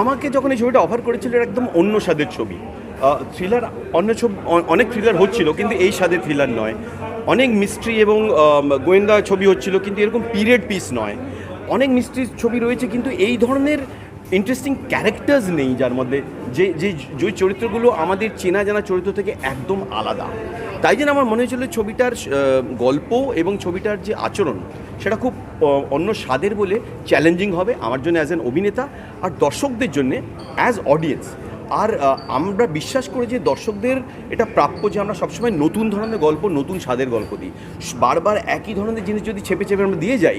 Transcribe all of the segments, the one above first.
আমাকে যখন এই ছবিটা অফার করেছিল একদম অন্য স্বাদের ছবি। থ্রিলার অন্য ছবি অনেক থ্রিলার হচ্ছিল, কিন্তু এই স্বাদের থ্রিলার নয়। অনেক মিস্ট্রি এবং গোয়েন্দা ছবি হচ্ছিল, কিন্তু এরকম পিরিয়ড পিস নয়। অনেক মিস্ট্রি ছবি রয়েছে, কিন্তু এই ধরনের ইন্টারেস্টিং ক্যারেক্টার্স নেই যার মধ্যে যে যে চরিত্রগুলো আমাদের চেনা জানা চরিত্র থেকে একদম আলাদা। তাই জন্য আমার মনে হয়েছিল ছবিটার গল্প এবং ছবিটার যে আচরণ, সেটা খুব অন্য স্বাদের বলে চ্যালেঞ্জিং হবে আমার জন্য অ্যাজ অ্যান অভিনেতা আর দর্শকদের জন্য অ্যাজ অডিয়েন্স আর আমরা বিশ্বাস করি যে দর্শকদের এটা প্রাপ্য যে আমরা সবসময় নতুন ধরনের গল্প, নতুন স্বাদের গল্প দিই। বারবার একই ধরনের জিনিস যদি চেপে চেপে আমরা দিয়ে যাই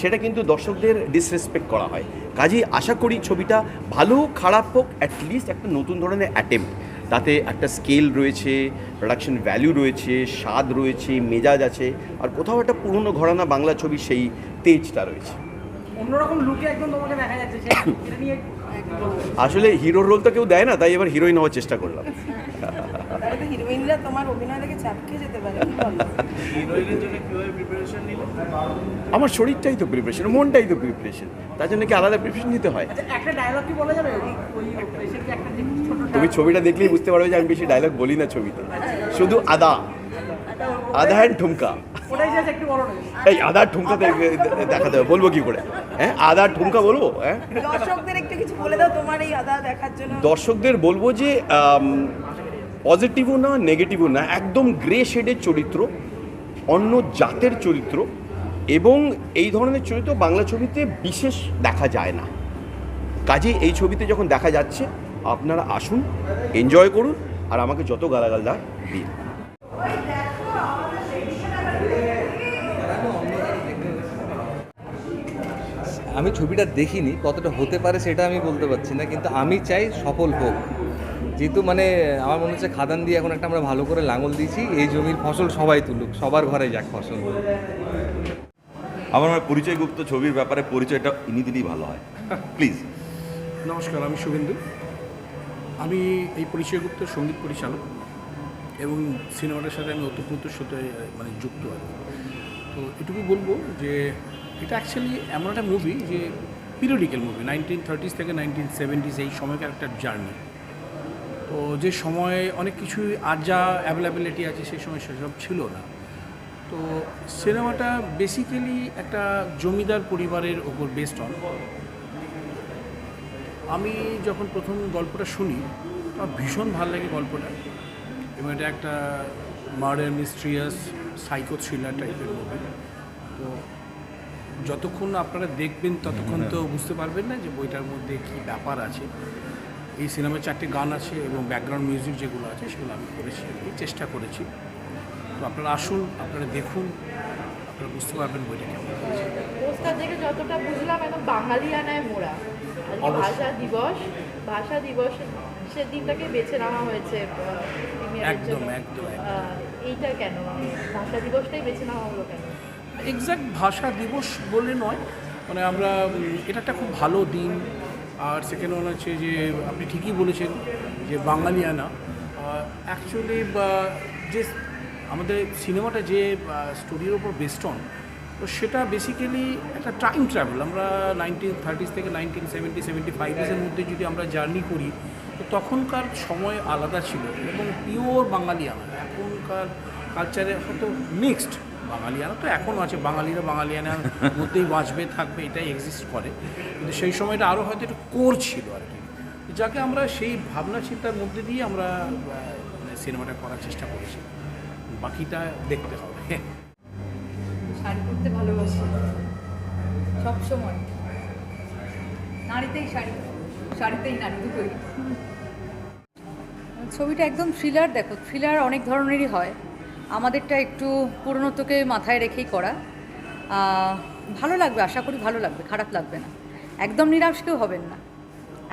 সেটা কিন্তু দর্শকদের ডিসরেসপেক্ট করা হয়। কাজেই আশা করি ছবিটা ভালো, খারাপ হোক অ্যাটলিস্ট একটা নতুন ধরনের অ্যাটেম্প তাতে একটা স্কেল রয়েছে প্রোডাকশন ভ্যালু রয়েছে স্বাদ রয়েছে মেজাজ আছে আর কোথাও একটা পুরনো ঘরানা বাংলা ছবি সেই তেজটা রয়েছে। অন্যরকম লুকে একদম তোমাকে দেখা যাচ্ছে এটা নিয়ে আসলে হিরোর রোল তো কেউ দেয় না তাই এবার হিরোইন হওয়ার চেষ্টা করলাম। হিরোইনরা তোমার অভিনয় দেখে চাপকে যেতে পারে? আমার শরীরটাই তো প্রিপারেশন মনটাই তো প্রিপারেশন তার জন্য কি আলাদা প্রিপারেশন নিতে হয়? আচ্ছা তুমি ছবিটা দেখলেই বুঝতে পারবে যে আমি বেশি ডায়লগ বলি না ছবিতে। শুধু আদা। আদা হ্যান্ড ঠুমকা। এই আদা ঠুমকা দেখাতে হবে বলব কি করে? হ্যাঁ আদা ঠুমকা বলব? হ্যাঁ? দর্শকদের একটু কিছু বলে দাও তোমার এই আদা দেখার জন্য। দর্শকদের বলব যে পজিটিভও না নেগেটিভও না একদম গ্রে শেডের চরিত্র অন্য জাতের চরিত্র এবং এই ধরনের চরিত্র বাংলা ছবিতে বিশেষ দেখা যায় না। কাজে এই ছবিতে যখন দেখা যাচ্ছে, আপনারা আসুন এনজয় করুন, আর আমাকে যত গালাগাল দা দিন। আমি ছবিটা দেখিনি, কতটা হতে পারে সেটা আমি বলতে পারছি না, কিন্তু আমি চাই সফল হোক। যেহেতু মানে আমার মনে হচ্ছে খাদান দিয়ে এখন একটা আমরা ভালো করে লাঙল দিয়েছি, এই জমির ফসল সবাই তুলুক, সবার ঘরে যাক ফসল। আমার মনে হয় পরিচয় গুপ্ত ছবির ব্যাপারে পরিচয়টা ইনি দিলেই ভালো হয়। প্লিজ নমস্কার, আমি শুভেন্দু। আমি এই পরিচয়গুপ্ত সংগীত পরিচালক এবং সিনেমাটার সাথে আমি ওতপ্রোতর সাথে মানে যুক্ত আর তো এটুকু বলব যে এটা অ্যাকচুয়ালি এমন একটা মুভি যে পিরিয়ডিক্যাল মুভি নাইনটিন থার্টিস থেকে নাইনটিন সেভেন্টিস এই সময়কার একটা জার্নি তো যে সময়ে অনেক কিছুই আর যা অ্যাভেলেবিলিটি আছে সেই সময় সেসব ছিল না। তো সিনেমাটা বেসিক্যালি একটা জমিদার পরিবারের ওপর বেস্ট অন আমি যখন প্রথম গল্পটা শুনি আমার ভীষণ ভালো লাগে গল্পটা। এবং এটা একটা মার্ডার মিস্ট্রিয়াস সাইকো থ্রিলার টাইপের মুভি তো যতক্ষণ আপনারা দেখবেন ততক্ষণ তো বুঝতে পারবেন না যে বইটার মধ্যে কী ব্যাপার আছে। এই সিনেমায় চারটে গান আছে এবং ব্যাকগ্রাউন্ড মিউজিক যেগুলো আছে সেগুলো আমি করেছি চেষ্টা করেছি। তো আপনারা আসুন আপনারা দেখুন আপনারা বুঝতে পারবেন বইটা কেমন। পোস্টার দেখে যতটা বুঝলাম একদম বাঙালিয়ানায় মোড়া। ভাষা দিবস ভাষা দিবস সে দিনটাকে বেছে নেওয়া হয়েছে একদম, একদম। এইটা কেন? ভাষা দিবসটাই বেছে নেওয়া হলো কেন? এক্স্যাক্ট ভাষা দিবস বলে নয় মানে আমরা এটা একটা খুব ভালো দিন। আর সেকেন্ড ওয়ান হচ্ছে যে আপনি ঠিকই বলেছেন যে বাঙালিয়ানা অ্যাকচুয়ালি যে আমাদের সিনেমাটা যে স্টোরির ওপর বেস্ট অন তো সেটা বেসিক্যালি একটা টাইম ট্রাভেল আমরা নাইনটিন থার্টিস থেকে নাইনটিন সেভেন্টি সেভেন্টি ফাইভের মধ্যে যদি আমরা জার্নি করি, তো তখনকার সময় আলাদা ছিল এবং পিওর বাঙালিয়ানা এখনকার কালচারে হয়তো মিক্সড বাঙালিয়ানা তো এখনও আছে। বাঙালিরা বাঙালিয়ানার মধ্যেই বাঁচবে, থাকবে, এটাই এক্সিস্ট করে। কিন্তু সেই সময়টা আরও হয়তো একটু কোর ছিল আর কি। যাকে আমরা সেই ভাবনা চিন্তার মধ্যে দিয়ে আমরা মানে সিনেমাটা করার চেষ্টা করেছি। বাকিটা দেখতে হবে। শাড়ি পরতে ভালোবাসি। সব সময়। নারীতেই শাড়ি। শাড়িতেই নারী দুটোই। ছবিটা একদম থ্রিলার দেখো থ্রিলার অনেক ধরনেরই হয়। আমাদেরটা একটু পুরনোত্বকে মাথায় রেখেই করা। ভালো লাগবে আশা করি ভালো লাগবে খারাপ লাগবে না। একদম নিরাশ কেউ হবেন না।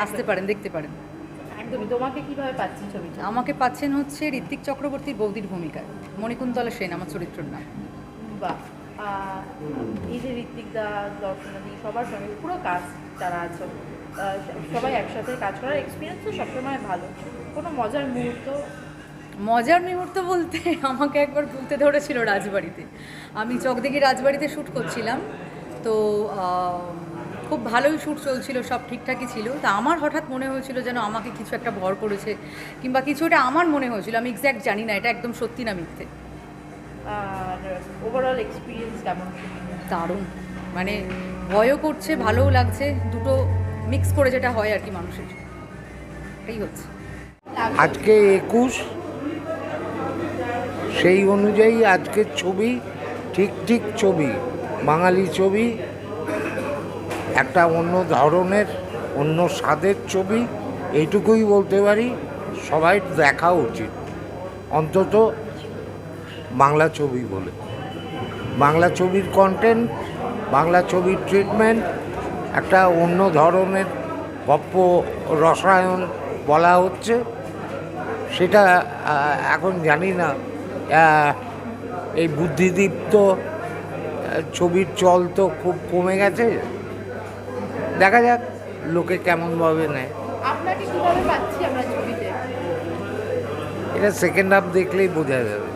আসতে পারেন দেখতে পারেন। একদমই তোমাকে কীভাবে পাচ্ছেন ছবিটা? আমাকে পাচ্ছেন হচ্ছে ঋত্বিক চক্রবর্তীর বৌদির ভূমিকায়। মণিকুন্তলা সেন আমার চরিত্রের নাম। বা এই যে ঋত্বিক দা দর্শনাদি সবার সঙ্গে পুরো কাজ যারা আছো সবাই একসাথে কাজ করার এক্সপিরিয়েন্স তো সবসময় ভালো। কোনো মজার মুহূর্ত? মজার মুহূর্ত বলতে আমাকে একবার ভুলতে ধরেছিল রাজবাড়িতে। আমি চকদিঘি রাজবাড়িতে শ্যুট করছিলাম। তো খুব ভালোই শ্যুট চলছিল সব ঠিকঠাকই ছিল। তা আমার হঠাৎ মনে হয়েছিল যেন আমাকে কিছু একটা ভর করেছে কিংবা কিছু এটা আমার মনে হয়েছিল আমি এক্স্যাক্ট জানি না এটা একদম সত্যি না মিথ্যে। আর ওভারঅল এক্সপিরিয়েন্স কেমন দারুণ। মানে ভয়ও করছে ভালোও লাগছে দুটো মিক্স করে যেটা হয় আর কি মানুষের এটাই হচ্ছে। আজকে একুশ সেই অনুযায়ী আজকের ছবি ঠিক ঠিক ছবি বাঙালি ছবি একটা অন্য ধরনের, অন্য স্বাদের ছবি, এইটুকুই বলতে পারি, সবাই দেখা উচিত। অন্তত বাংলা ছবি বলে। বাংলা ছবির কন্টেন্ট বাংলা ছবির ট্রিটমেন্ট একটা অন্য ধরনের গপ্প রসায়ন বলা হচ্ছে। সেটা এখন জানি না এই বুদ্ধিদীপ্ত ছবির চল তো খুব কমে গেছে। দেখা যাক লোকে কেমনভাবে নেয়। এটা সেকেন্ড হাফ দেখলেই বোঝা যাবে।